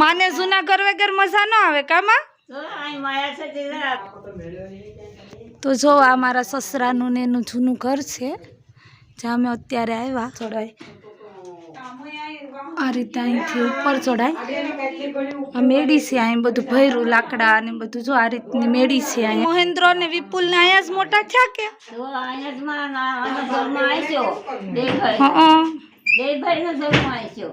માને જૂના ઘર વગર મજા ન આવે કામાં? તો જો આ મારા સસરાનું ને એનું જૂનું ઘર છે જ્યાં અમે અત્યારે આવ્યા ચડાય આ રીતે અહીંથી ઉપર ચડાય આ મેડી છે અહીં બધું ભર્યું લાકડા અને બધું. જો આ રીતની મેડી છે અહીંયા. મહેન્દ્ર ને વિપુલ ને અહીંયા જ મોટા થયા કે. હં.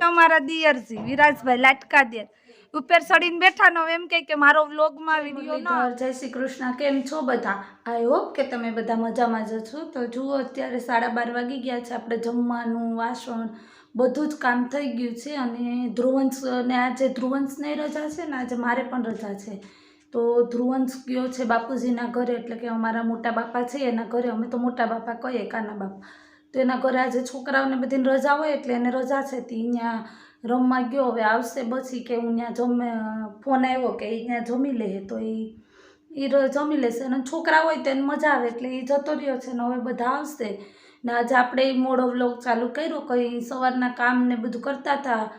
અમારા દિયરજી વિરાજભાઈ લાટકા દિયર ઉપર ચડીને બેઠા નો એમ કહે કે મારો વ્લોગમાં વીડિયો ન જય શ્રી કૃષ્ણ કેમ છો બધા? આઈ હોપ કે તમે બધા મજામાં જ છો. તો જુઓ અત્યારે સાડા બાર વાગી ગયા છે. આપણે જમવાનું વાસણ બધું જ કામ થઈ ગયું છે અને ધ્રુવંશ ને આજે ધ્રુવંશને રજા છે ને આજે મારે પણ રજા છે. તો ધ્રુવંશ ગયો છે બાપુજીના ઘરે એટલે કે અમારા મોટા બાપા છે એના ઘરે. અમે તો મોટા બાપા કહીએ કાના બાપા. તો એના ઘરે આજે છોકરાઓને બધીને રજા હોય એટલે એને રજા છે. તે અહીંયા રમવા ગયો. હવે આવશે પછી કે હું ત્યાં જમે, ફોન આવ્યો કે એ ત્યાં જમી લે. તો એ એ જમી લેશે. અને છોકરા હોય તો એને મજા આવે એટલે એ જતો રહ્યો છે ને હવે બધા આવશે. ને આજે આપણે એ મોડો વ્લોગ ચાલુ કર્યો. કંઈ સવારના કામ ને બધું કરતા હતા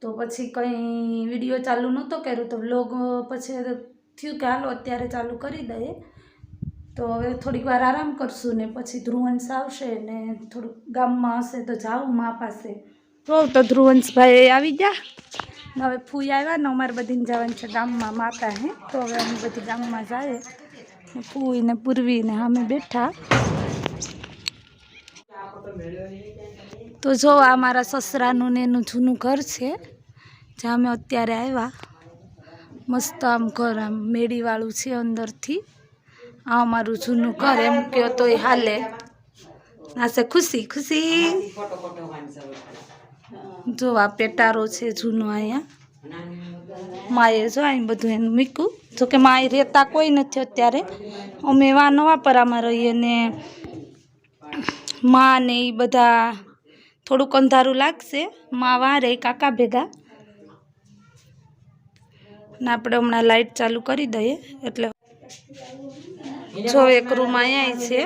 તો પછી કંઈ વીડિયો ચાલુ નહોતો કર્યો. તો વ્લોગ પછી થયું કે હાલો અત્યારે ચાલુ કરી દઈએ. તો હવે થોડીક વાર આરામ કરશું ને પછી ધ્રુવંશ આવશે ને થોડુંક ગામમાં હશે તો જાઉં મા પાસે. તો તો ધ્રુવંશભાઈ આવી ગયા? હવે ફૂઈ આવ્યા ને અમારે બધીને જવાનું છે ગામમાં માતા હે. તો હવે અમે બધી ગામમાં જાય ફૂઈ ને પૂર્વી ને અમે બેઠા. તો જો આ મારા સસરાનું ને એનું જૂનું ઘર છે જ્યાં અમે અત્યારે આવ્યા. મસ્ત આમ ઘર આમ મેળીવાળું છે અંદરથી. આ અમારું જૂનું ઘર એમ કહો તો એ હાલે નાસે ખુશી ખુશી. જો આ પેટારો છે જૂનો અહીંયા. માએ જો અહીં બધું એનું મૂક્યું. જોકે માએ રહેતા કોઈ નથી અત્યારે. અમે વા નવાપરામાં રહીએ ને મા ને એ બધા થોડુંક અંધારું લાગશે. મા વા રહે, કાકા ભેગા. ને આપણે હમણાં લાઇટ ચાલુ કરી દઈએ એટલે જો એક રૂમ અહીંયા છે.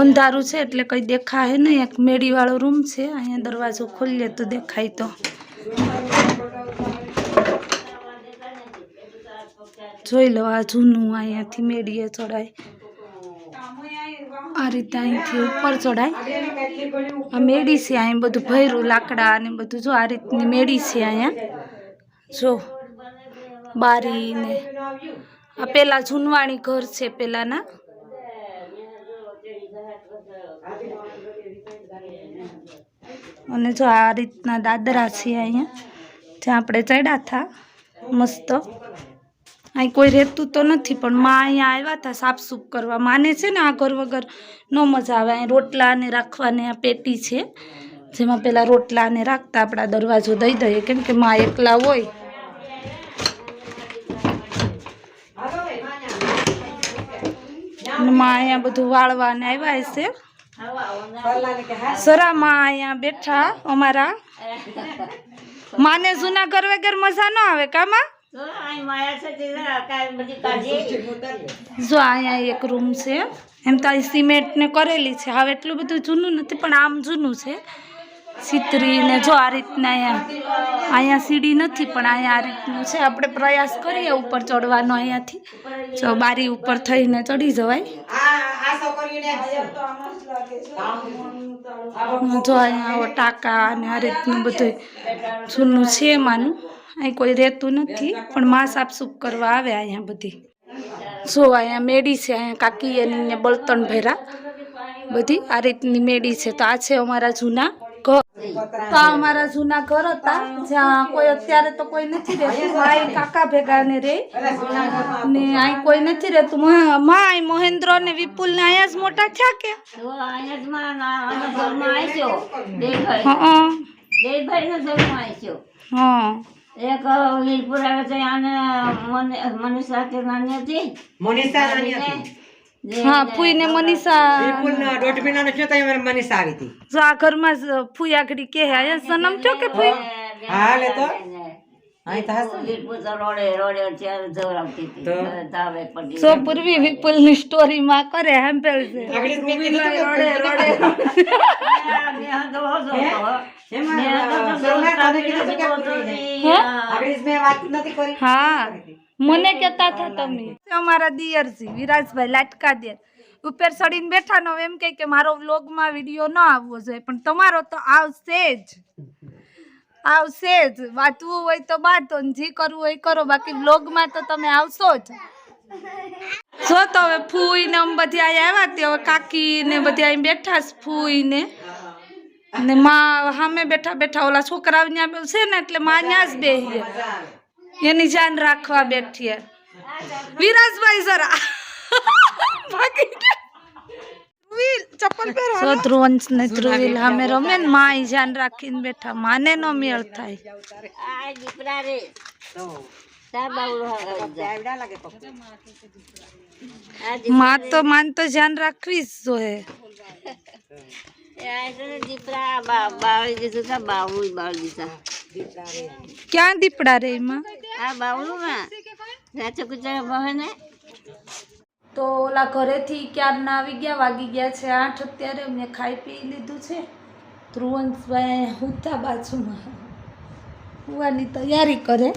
અંધારું છે એટલે કંઈ દેખાય નહીં. એક મેળીવાળો રૂમ છે. અહીંયા દરવાજો ખોલીએ તો દેખાય તો. જોઈ લો આ જૂનું અહીંયાથી મેડીએ ચડાય આ રીતે અહીંથી ઉપર ચડાય આ મેળી છે અહીં બધું ભર્યું લાકડા અને બધું. જો આ રીતની મેળી છે અહીંયા. જો બારી ને આ પેલા જૂનવાણી ઘર છે પેલાના. અને જો આ રીતના દાદરા છે અહીંયા, જ્યાં આપણે ચડ્યા હતા, મસ્ત. અહીં કોઈ રહેતું તો નથી, પણ માં અહીંયા આવ્યા હતા સાફસૂફ કરવા. માને છે ને આ ઘર વગર ન મજા આવે. અહીં રોટલાને રાખવાની આ પેટી છે, જેમાં પેલા રોટલાને રાખતા આપણા દરવાજો દઈ દઈએ. કેમ કે માં એકલા હોય. માં અહીંયા બધું વાળવાને આવ્યા છે સરામાં અહીંયા બેઠા અમારા. માને જૂના ઘર વગર મજા ન આવે કામાં. જો અહીંયા એક રૂમ છે. એમ તો સિમેન્ટ ને કરેલી છે. હવે એટલું બધું જૂનું નથી, પણ આમ જૂનું છે. સિતરી ને જો આ રીતના અહીંયા અહીંયા સીડી નથી, પણ અહીંયા આ રીતનું છે. આપણે પ્રયાસ કરીએ ઉપર ચડવાનો અહીંયાથી. જો બારી ઉપર થઈને ચડી જવાય. જો અહીંયા આવો ટાંકા અને આ રીતનું બધું જૂનું છે એમાંનું અહીં કોઈ રહેતું નથી, પણ માં સાફસૂફ કરવા આવે અહીંયા બધી. જો અહીંયા મેડી છે, અહીંયા કાકી એની બળતણ ભેરા બધી આ રીતની મેડી છે. તો આ છે અમારા જૂના તો અમારા જૂના ઘર હતા જ્યાં કોઈ અત્યારે તો કોઈ નથી રહેતું. માય કાકા ભેગા ને રે. ને અહીં કોઈ નથી રહેતું. માય મહેન્દ્ર ને વિપુલ ને અહીંયા જ મોટા થયા કે? એક વીરપુર આવે છે આને મને મનીષા કે નાની હતી. મનીષા નાની હતી. હા ફૂઈ ને મનીષા દોઢ મહિનાનો થયો તો મનીષા આવી હતી. જો આ ઘરમાં જ ફૂઈ આગળ કે હે અહીંયા સનમ છો કે ફૂઈ? હા. લે તો. સો પૂર્વી વિપુલની સ્ટોરી માં કરે હેમ્પેલ હો. એમાં મેં વાત નથી કરી. હા. મને કહેતા હતા તમે. અમારા દિયરજી વિરાજભાઈ લાટકા દેર ઉપર સડીને બેઠા નો એમ કહે કે મારો વ્લોગમાં વીડિયો ન આવવો જોઈએ પણ તમારો તો આવશે જ. આવશે જ. વાંચવું હોય તો વાંચો ને જે કરવું હોય કરો બાકી વ્લોગમાં તો તમે આવશો જ. જો તો હવે ફૂઈ ને આમ બધી અહીંયા આવ્યા તે હવે કાકી ને બધી અહીં બેઠા છે ફૂઈ ને ને માં સામે બેઠા બેઠા ઓલા છોકરાઓ ત્યાં છે ને એટલે માં ત્યાં જ બેહીએ એની જાન રાખવા બેઠીએ વિરાજભાઈ જરા ભાગી ગયા. સો ધ્રુવંશ ને ધ્રુવીલ સામે રમે ને માં ઈ જાન રાખીને બેઠા માને નો મેળ થાય આ દીકરા રે તો તાર બાવડો હગાવી જા. આવડા લાગે પપ્પા. આ દીકરા માં તો માન તો જાન રાખવી જ જોઈએ ક્યાં દીપડા રે એમાં? આ બાવળું ના રાચો કુચારા તો ઓલા ઘરેથી ક્યારના આવી ગયા? વાગી ગયા છે આઠ અત્યારે મેં ખાઈ પી લીધું છે. ધ્રુવંશભાઈ હુતા બાજુમાં. હુવાની તૈયારી કરે.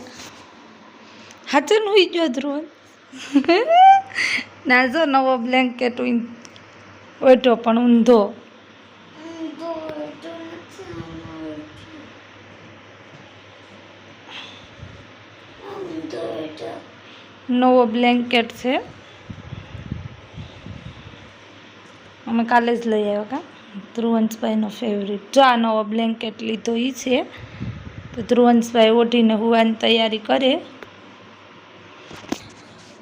હાચે ને હુઈ ગયો ધ્રુવંશ ના જો નવો બ્લેન્કેટ ઓઢો પણ ઊંધો. નવો બ્લેન્કેટ છે. અમે કાલે જ લઈ આવ્યા કા? ધ્રુવંશભાઈનો ફેવરિટ જો આ નવો બ્લેન્કેટ લીધો એ છે. તો ધ્રુવંશભાઈ ઓઢીને હુવાની તૈયારી કરે.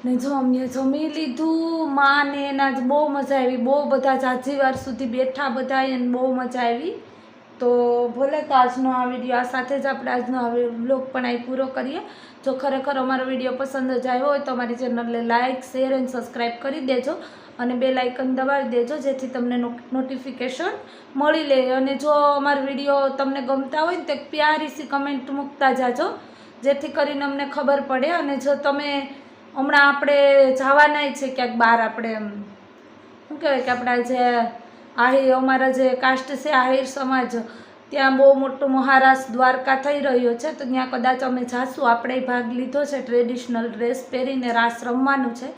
ને જો અમે જમી લીધું, માને એના જ બહુ મજા આવી. બહુ બધા જાજી વાર સુધી બેઠા બધા એને બહુ મજા આવી. તો ભલે તો આજનો આ વીડિયો આ સાથે જ આપણે આજનો આ બ્લોગ પણ અહીં પૂરો કરીએ. જો ખરેખર અમારો વીડિયો પસંદ જ આવ્યો હોય તો અમારી ચેનલને લાઇક શેર અને સબસ્ક્રાઈબ કરી દેજો અને બે લાઇકન દબાવી દેજો જેથી તમને નોટિફિકેશન મળી લે. અને જો અમારો વીડિયો તમને ગમતા હોય ને તો એક પ્યારી કમેન્ટ મૂકતા જાજો, જેથી કરીને અમને ખબર પડે. અને જો તમે હમણાં આપણે જવાના છે ક્યાંક બહાર આપણે એમ, શું કહેવાય કે આપણા જે આહિર અમારા જે કાસ્ટ છે, આહિર સમાજ, ત્યાં બહુ મોટું મહારાષ્ટ્ર દ્વારકા થઈ રહ્યો છે, તો ત્યાં કદાચ અમે જાશું. આપણે ભાગ લીધો છે ટ્રેડિશનલ ડ્રેસ પહેરીને રાસ રમવાનું છે.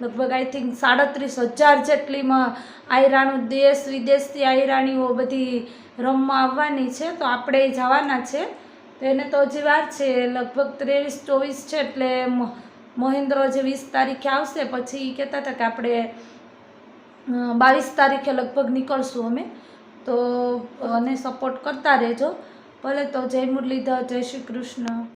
લગભગ આઈ થિંક સાડત્રીસ હજાર જેટલીમાં આયરાણું દેશ, વિદેશથી આયરાણીઓ બધી રમવા આવવાની છે, તો આપણે જવાના છે. તો એને તો હજી વાર છે, લગભગ ત્રેવીસ, ચોવીસ છે, એટલે મહેન્દ્ર જે વીસ તારીખે આવશે, પછી એ કહેતા હતા કે આપણે બાવીસ તારીખે લગભગ નીકળશું અમે. તો અને સપોર્ટ કરતા રહેજો. ભલે તો જય મુરલીધર, જય શ્રી કૃષ્ણ.